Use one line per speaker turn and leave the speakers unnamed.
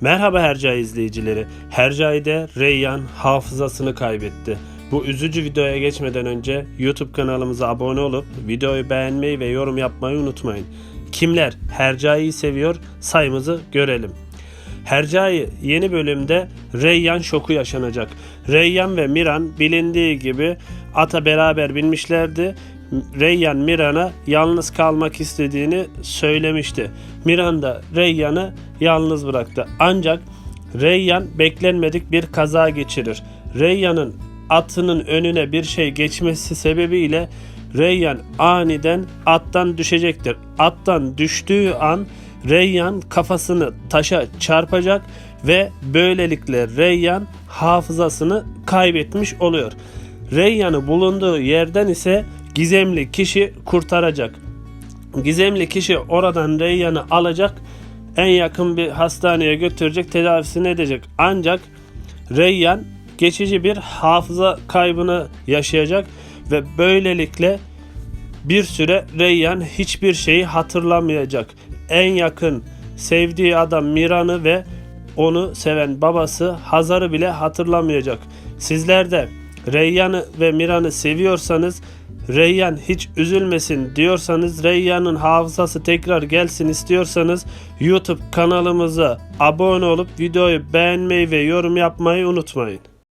Merhaba Hercai izleyicileri. Hercai'de Reyyan hafızasını kaybetti. Bu üzücü videoya geçmeden önce YouTube kanalımıza abone olup videoyu beğenmeyi ve yorum yapmayı unutmayın. Kimler Hercai'yi seviyor sayımızı görelim. Hercai yeni bölümde Reyyan şoku yaşanacak. Reyyan ve Miran bilindiği gibi ata beraber binmişlerdi. Reyyan Miran'a yalnız kalmak istediğini söylemişti. Miran da Reyyan'ı yalnız bıraktı. Ancak Reyyan beklenmedik bir kaza geçirir. Reyyan'ın atının önüne bir şey geçmesi sebebiyle Reyyan aniden attan düşecektir. Attan düştüğü an Reyyan kafasını taşa çarpacak ve böylelikle Reyyan hafızasını kaybetmiş oluyor. Reyyan'ı bulunduğu yerden ise gizemli kişi kurtaracak. Gizemli kişi oradan Reyyan'ı alacak, en yakın bir hastaneye götürecek, tedavisini edecek. Ancak Reyyan geçici bir hafıza kaybını yaşayacak ve böylelikle bir süre Reyyan hiçbir şeyi hatırlamayacak. En yakın sevdiği adam Miran'ı ve onu seven babası Hazar'ı bile hatırlamayacak. Sizler de Reyyan'ı ve Miran'ı seviyorsanız Reyyan hiç üzülmesin diyorsanız Reyyan'ın hafızası tekrar gelsin istiyorsanız YouTube kanalımıza abone olup videoyu beğenmeyi ve yorum yapmayı unutmayın.